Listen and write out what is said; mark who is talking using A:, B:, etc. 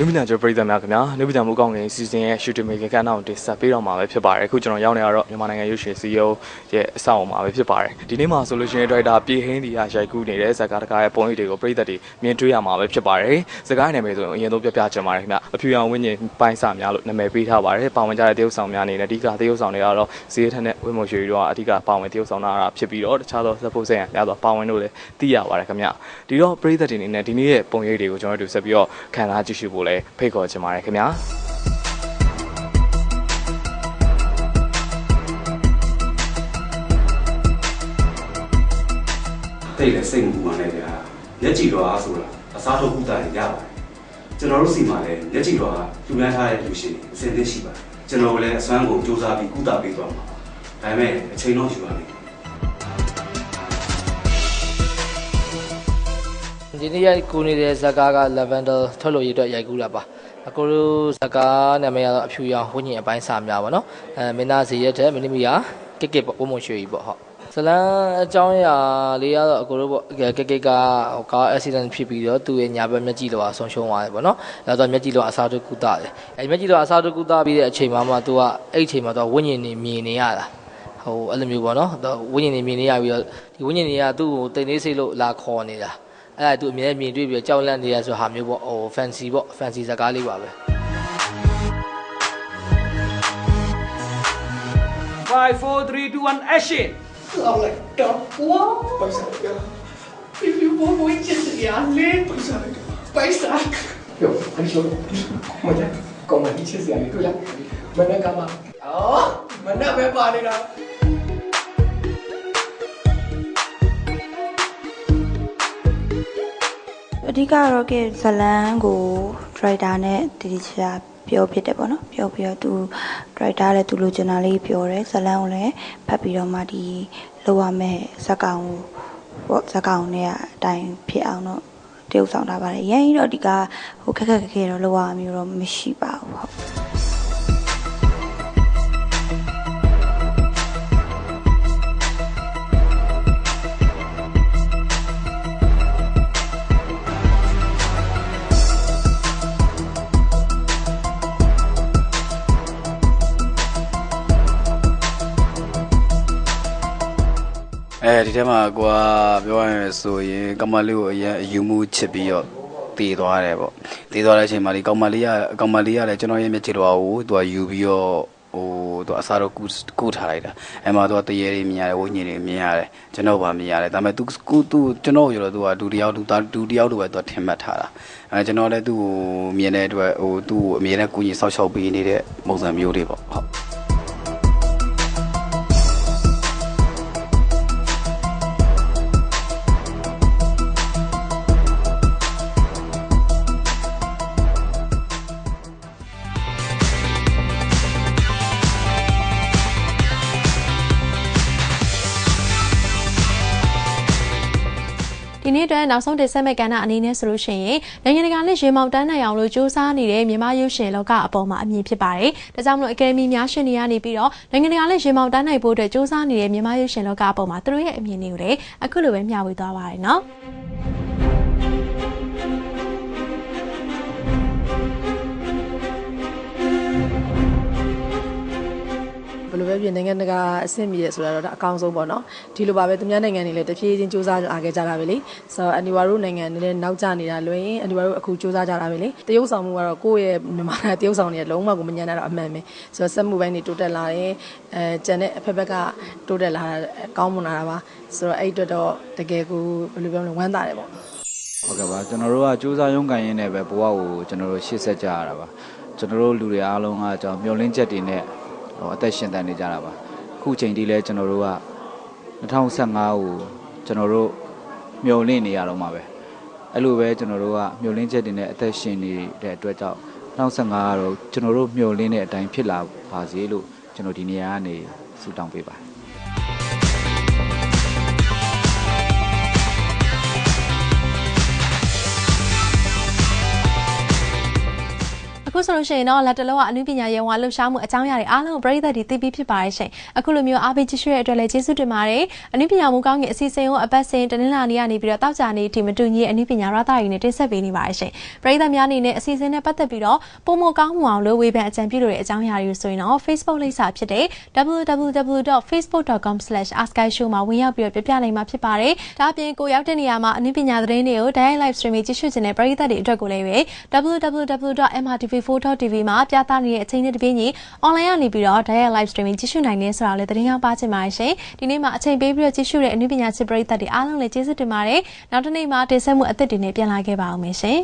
A: လူမီနာကျော်ပြည်သက်များခင်ဗျာလူမီနာမူကောင်းငင်စီစဉ်ရဲ့ shooting making ကဏ္ဍကိုတင်ဆက်ပေးတော့မှာပဲဖြစ်ပါတယ်အခုကျွန်တော်ရောက်နေရတော့မြန်မာနိုင်ငံရုပ်ရှင် CEO ရဲ့အဆောက်အအုံမှာပဲဖြစ်ပါတယ်ဒီနေ့မှာဆိုလို့ရှိရင် director ပြေဟင်းဒီကရိုက်ကူးနေတဲ့ဇာတ်ကားတကားရဲ့ပုံရိပ်တွေကိုပြည်သက်တွေမြင်တွေ့ရမှာပဲဖြစ်ပါတယ်ဇာတ်ကားရဲ့နာမည်ဆိုရင်အရင်ဆုံးပြပြချင်ပါတယ်ခင်ဗျာအဖြူရောင်ဝင်းကျင်ပိုင်းစာများလို့နာမည်ပေးထားပါတယ်ပါဝင်ကြတဲ့တရုပ်ဆောင်များအနေနဲ့အဓိကတရုပ်ဆောင်တွေကတော့ဇေယျထက်နဲ့ဝင်းမွန်ရွှေတို့ကအဓိကပါဝင်တရုပ်ဆောင်တာဖြစ်ပြီးတော့တခြားသော support ဆက်ရများသောပါဝင်တို့လည်းသိရပါတယ်ခင်ဗျာဒီတော့ပြည်သက်တွေအနေနဲ့ဒီနေ့ရဲ့ပုံရိပ်တွေကိုကျွန်တော်တို့ဆက်ပြီးတော့ခံစားကြည့်ရှုဖို့လည်းဖိတ်ခေါ်ချင်ပါတယ်ခင်ဗျာ
B: တိတ်လည်းစိတ်မပူပါနဲ့ဗျာမျက်ကြည်တော်အားဆိုတာအစားထုတ်ကုသရရပါတယ်ကျွန်တော်တို့စီမှာလည်းမျက်ကြည်တော်အားလူများထားတဲ့လူရှင်တွေအစင်းသိရှိပါတယ်ကျွန်တော်လည်းအစွမ်းကုန်စူးစမ်းပြီးကုသပေးသွားမှာပါဒါပေမဲ့အချိန်တော့ယူပါလိမ့်မယ်
C: ဒီနေ့ရိုက်ကူနေတဲ့ဇကာက lavender ထုတ်လို့ရတဲ့ရိုက်ကူးတာပါအကိုတို့ဇကာနာမည်ကတော့အဖြူရောင်ဝိညာဉ်အပိုင်းစာများပါနော်အဲမင်းသားဇီရက်တဲ့မင်းသမီးကကစ်ကစ်ပေါ့အုံမွှေကြီးပေါ့ဟုတ်ဇလန်အကြောင်းအရာလေးကတော့အကိုတို့ပေါ့ကက်ကက်ကကား accident ဖြစ်ပြီးတော့သူ့ရဲ့ညာဘက်မျက်ကြည်လောဆုံးရှုံးသွားတယ်ပေါ့နော်။ဒါဆိုမျက်ကြည်လောအစားတို့ကုသတယ်။အဲမျက်ကြည်လောအစားတို့ကုသပြီးတဲ့အချိန်မှမှသူကအဲ့အချိန်မှတော့ဝိညာဉ်နေမြင်နေရတာ။ဟိုအဲ့လိုမျိုးပေါ့နော်။ဝိညာဉ်နေမြင်နေရပြီးတော့ဒီဝိညာဉ်နေကသူ့ကိုတိတ်နေစေလို့လာခေါ်နေတာ။ အဲ့ဒါသူအမြဲမြင်တွေ့ပြီးကြောက်လန့်နေရဆိုဟာမျိုးပေါ့ဟို fancy ပေါ့ fancy စကားလေးပါပဲ
D: 5 4 3 2 1 action
E: Sao lại đau. Quá Paisa kya Bibi wo wo chit ya le Paisa kya Paisa Yo anh xuống Mà nhá Còn mà đi chia sẻ với tôi lắm Mà nó cảm ơn Ồ Mà nó bé bà đây
F: đó ဓိကတော့ကဇလန်ကို driver နဲ့တတိချာပြောဖြစ်တယ်ပေါ့နော်ပြောပြီးတော့သူ driver လည်းသူလိုချင်တာလေးပြောတယ်ဇလန်ကိုလည်းဖတ်ပြီးတော့မှဒီလောက်ရမဲ့ဇက်ကောင်ကိုပေါ့ဇက်ကောင်နဲ့အတိုင်းဖြစ်အောင်တော့တရုပ်ဆောင်တာပါတယ်ရရင်တော့ဒီကဟိုခက်ခက်ခက်ခဲတော့လောက်ရမျိုးတော့မရှိပါဘူးဟုတ်
G: အဲဒီထဲမှာကိုကပြောရရင်ဆိုရင်ကမလေးကိုအရင်အယူမှုချစ်ပြီးတော့တည်သွားတယ်ပေါ့တည်သွားတဲ့အချိန်မှာဒီကောင်မလေးကကောင်မလေးကလည်းကျွန်တော်ရဲ့မျက်ခြေတော်ကိုသူကယူပြီးတော့ဟိုသူအစားတော့ကုကုထားလိုက်တာအဲမှာသူကတရေတွေမြင်ရတယ်ဝိညာဉ်တွေမြင်ရတယ်ကျွန်တော်ပါမြင်ရတယ်ဒါပေမဲ့သူကုသူကျွန်တော်ရောသူကဒူတယောက်ဒူသားဒူတယောက်လိုပဲသူကထင်မှတ်ထားတာအဲကျွန်တော်လည်းသူ့ကိုမြင်တဲ့အတွက်ဟိုသူ့ကိုအမြဲတမ်းကုညီဆောက်ရှောက်ပေးနေတဲ့ပုံစံမျိုးတွေပေါ့ဟုတ်
H: နေ့အတွက်နောက်ဆုံးတင်ဆက်မဲ့ကဏ္ဍအနေနဲ့ဆိုလို့ရှိရင်နိုင်ငံတကာနဲ့ရေမောင်တန်းနိုင်အောင်လို့စူးစမ်းနေတဲ့မြန်မာရုပ်ရှင်လောကအပေါ်မှာအမြင်ဖြစ်ပါတယ်။ဒါကြောင့်မလို့အကယ်ဒမီများရှင်တွေကနေပြီးတော့နိုင်ငံတကာနဲ့ရေမောင်တန်းနိုင်ဖို့အတွက်စူးစမ်းနေတဲ့မြန်မာရုပ်ရှင်လောကအပေါ်မှာသူတို့ရဲ့အမြင်တွေကိုလည်းအခုလိုပဲမျှဝေသွားပါရနော်။
I: ပဲဖြစ်နိုင်ငံတကာအဆင့်မီရဆိုတာတော့ဒါအကောင်းဆုံးပေါ့နော်ဒီလိုပါပဲသူများနိုင်ငံတွေလည်းတဖြည်းချင်းစူးစမ်းလာခဲ့ကြတာပဲလေဆိုတော့အန်ဒီဝါတို့နိုင်ငံတွေလည်းနောက်ကျနေတာလွင်အန်ဒီဝါတို့အခုစူးစမ်းကြတာပဲလေတရုပ်ဆောင်မှုကတော့ကိုယ့်ရဲ့မြန်မာနိုင်ငံတရုပ်ဆောင်တွေလုံးဝကိုမညံ့တာတော့အမှန်ပဲဆိုတော့စက်မှုပိုင်းတွေတိုးတက်လာတယ်အဲကျန်တဲ့အဖက်ဖက်ကတိုးတက်လာတာကောင်းမွန်လာတာပါဆိုတော့အဲ့အတွက်တော့တကယ်ကိုဘယ်လိုပြောမလဲဝမ်းသာတယ်ပေါ့
J: ဟုတ်ကဲ့ပါကျွန်တော်တို့ကစူးစမ်းရုံးကန်ရင်းနဲ့ပဲဘဝကိုကျွန်တော်တို့ရှေ့ဆက်ကြရတာပါကျွန်တော်တို့လူတွေအားလုံးကကျွန်တော်မျောလင်းချက်တွေနဲ့ဟို အသက်ရှင်တန်နေကြတာပါအခုချိန်ထိလဲကျွန်တော်တို့က2015ကိုကျွန်တော်တို့မျောလင့်နေရတော့မှာပဲအဲ့လိုပဲကျွန်တော်တို့ကမျောလင်းချက်တွေနဲ့အသက်ရှင်နေတဲ့အတွက်ကြောင့်2015ကတော့ကျွန်တော်တို့မျောလင်းတဲ့အတိုင်းဖြစ်လာပါစေလို့ကျွန်တော်ဒီနေရာကနေဆုတောင်းပေးပါတယ်
H: အခုအခုဆိုလို့ရှိရင်တော့လက်တလောကအနုပညာရေးဝါလှူရှားမှုအကြောင်းအရာတွေအားလုံးကိုပြည်သက်တွေသိပြီးဖြစ်ပါတယ်ရှင်အခုလိုမျိုးအားပေးကြည့်ရှုရတဲ့အတွက်လည်းကျေးဇူးတင်ပါတယ်အနုပညာမှုကောင်းငင်အစီအစဉ်ကိုအပတ်စဉ်တနင်္လာနေ့ကနေပြီးတော့တောက်ကြနေဒီမတူညီအနုပညာရတာရည်နဲ့တင်ဆက်ပေးနေပါတယ်ရှင်ပြည်သက်များအနေနဲ့အစီအစဉ်နဲ့ပတ်သက်ပြီးတော့ပုံမကောင်းမှုအောင်လို့ဝေဖန်အကြံပြုလို့တဲ့အကြောင်းအရာတွေကိုဆိုရင်တော့ Facebook လိပ်စာဖြစ်တဲ့ www.facebook.com/askai show မှာဝင်ရောက်ပြီးတော့ပြပြနိုင်မှာဖြစ်ပါတယ်ဒါအပြင်ကိုရောက်တဲ့နေရာမှာအနုပညာသတင်းတွေကို direct live streaming ကြည့်ရှုခြင်းနဲ့ပြည်သက်တွေအတွက်ကိုလည်းပဲ www.mrtv4.tv မှာပြသနေတဲ့အချိန်နဲ့တပြေးညီ online ကနေပြီးတော့ direct live streaming ကြည့်ရှုနိုင်နေဆိုတာလည်းသတင်းကောင်းပါချင်ပါတယ်ရှင်ဒီနေ့မှာအချိန်ပေးပြီးတော့ကြည့်ရှုတဲ့အနုပညာချစ်ပြည်သက်တွေအားလုံးလည်းကျေးဇူးတင်ပါတယ်နောက်တစ်နေ့မှာတင်ဆက်မှုအသစ်တွေနဲ့ပြန်လာခဲ့ပါအောင်မယ်ရှင်